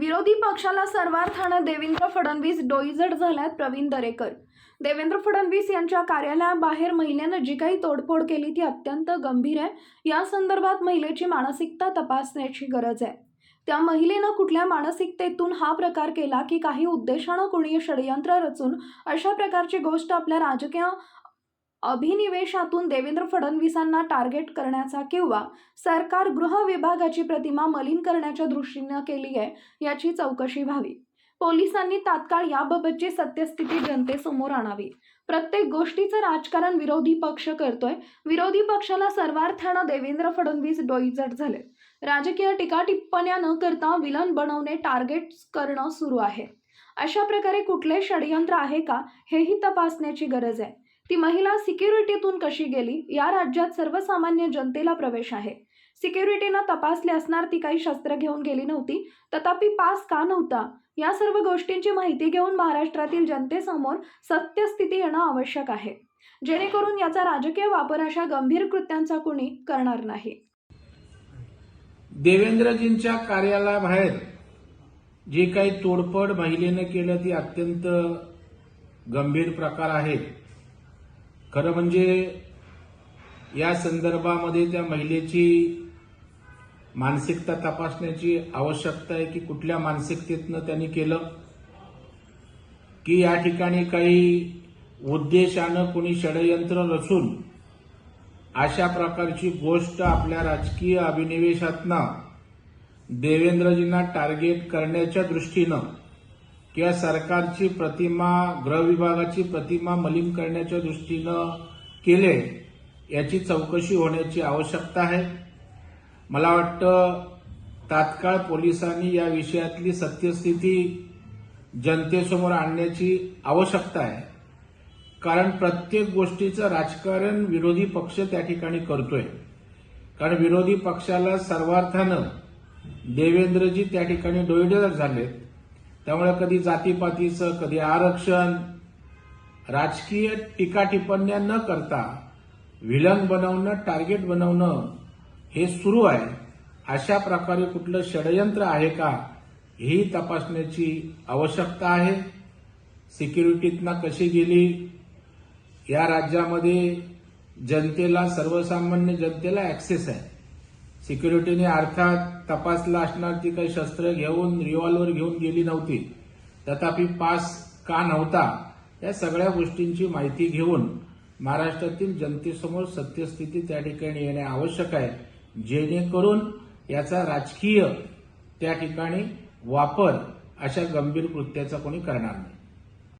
विरोधी पक्षाला सर्वार्थानं देवेंद्र फडणवीस डोईजड झाल्यात प्रवीण दरेकर. देवेंद्र फडणवीस यांच्या कार्यालयाबाहेर महिलेनं जी काही तोडफोड केली ती अत्यंत गंभीर आहे. या संदर्भात महिलेची मानसिकता तपासण्याची गरज आहे. त्या महिलेनं कुठल्या मानसिकतेतून हा प्रकार केला की काही उद्देशानं कोणी षडयंत्र रचून अशा प्रकारची गोष्ट आपल्या राजकीय अभिनिवेशातून देवेंद्र फडणवीसांना टार्गेट करण्याचा किंवा सरकार गृह विभागाची प्रतिमा मलिन करण्याच्या दृष्टीनं केली आहे याची चौकशी व्हावी. पोलिसांनी तात्काळ याबाबतची सत्यस्थिती जनतेसमोर आणावी. प्रत्येक गोष्टीचं राजकारण विरोधी पक्ष करतोय. विरोधी पक्षाला सर्वार्थानं देवेंद्र फडणवीस डोईजट झाले राजकीय टीका टिप्पण्या न करता विलन बनवणे टार्गेट करणं सुरू आहे. अशा प्रकारे कुठले षडयंत्र आहे का हेही तपासण्याची गरज आहे. ती महिला सिक्युरिटीतून कशी गेली या राज्यात सर्वसामान्य जनतेला प्रवेश आहे. सिक्युरिटीनं तपासले असणार ती काही शस्त्र घेऊन गेली नव्हती तथापि पास का नव्हता या सर्व गोष्टींची माहिती घेऊन महाराष्ट्रातील जनतेसमोर सत्यस्थिती येणं आवश्यक आहे. जेणेकरून याचा राजकीय वापर अशा गंभीर कृत्यांचा कुणी करणार नाही. देवेंद्रजींच्या कार्यालयाबाहेर जे काही तोडफोड महिलेनं केलं ती अत्यंत गंभीर प्रकार आहेत. खरं म्हणजे या संदर्भामध्ये त्या महिलेची मानसिकता तपासण्याची आवश्यकता आहे की कुठल्या मानसिकतेतनं त्यांनी केलं की या ठिकाणी काही उद्देशानं कोणी षडयंत्र रचून अशा प्रकारची गोष्ट आपल्या राजकीय अभिनिवेशातनं देवेंद्रजींना टार्गेट करण्याच्या दृष्टीनं किंवा सरकारची प्रतिमा गृहविभागाची प्रतिमा मलिन करण्याच्या दृष्टीनं केले याची चौकशी होण्याची आवश्यकता आहे. मला वाटतं तात्काळ पोलिसांनी या विषयातली सत्यस्थिती जनतेसमोर आणण्याची आवश्यकता आहे. कारण प्रत्येक गोष्टीचं राजकारण विरोधी पक्ष त्या ठिकाणी करतोय. कारण विरोधी पक्षाला सर्वार्थानं देवेंद्रजी त्या ठिकाणी डोईडर झालेत. त्यामुळे कधी जातीपातीचं कधी आरक्षण राजकीय टीका टिप्पण्या न करता विलन बनवणं टार्गेट बनवणं हे सुरू आहे. अशा प्रकारे कुठलं षडयंत्र आहे का ही तपासण्याची आवश्यकता आहे. सिक्युरिटीतना कशी गेली? या राज्यामध्ये जनतेला सर्वसामान्य जनतेला ऍक्सेस आहे. सिक्युरिटीने अर्थात तपासला असणार ती काही शस्त्र घेऊन रिव्हॉल्वर घेऊन गेली नव्हती. तथापि पास का नव्हता या सगळ्या गोष्टींची माहिती घेऊन महाराष्ट्रातील जनतेसमोर सत्यस्थिती त्या ठिकाणी येणे आवश्यक आहे. जेणेकरून याचा राजकीय त्या ठिकाणी वापर अशा गंभीर कृत्याचा कोणी करणार नाही.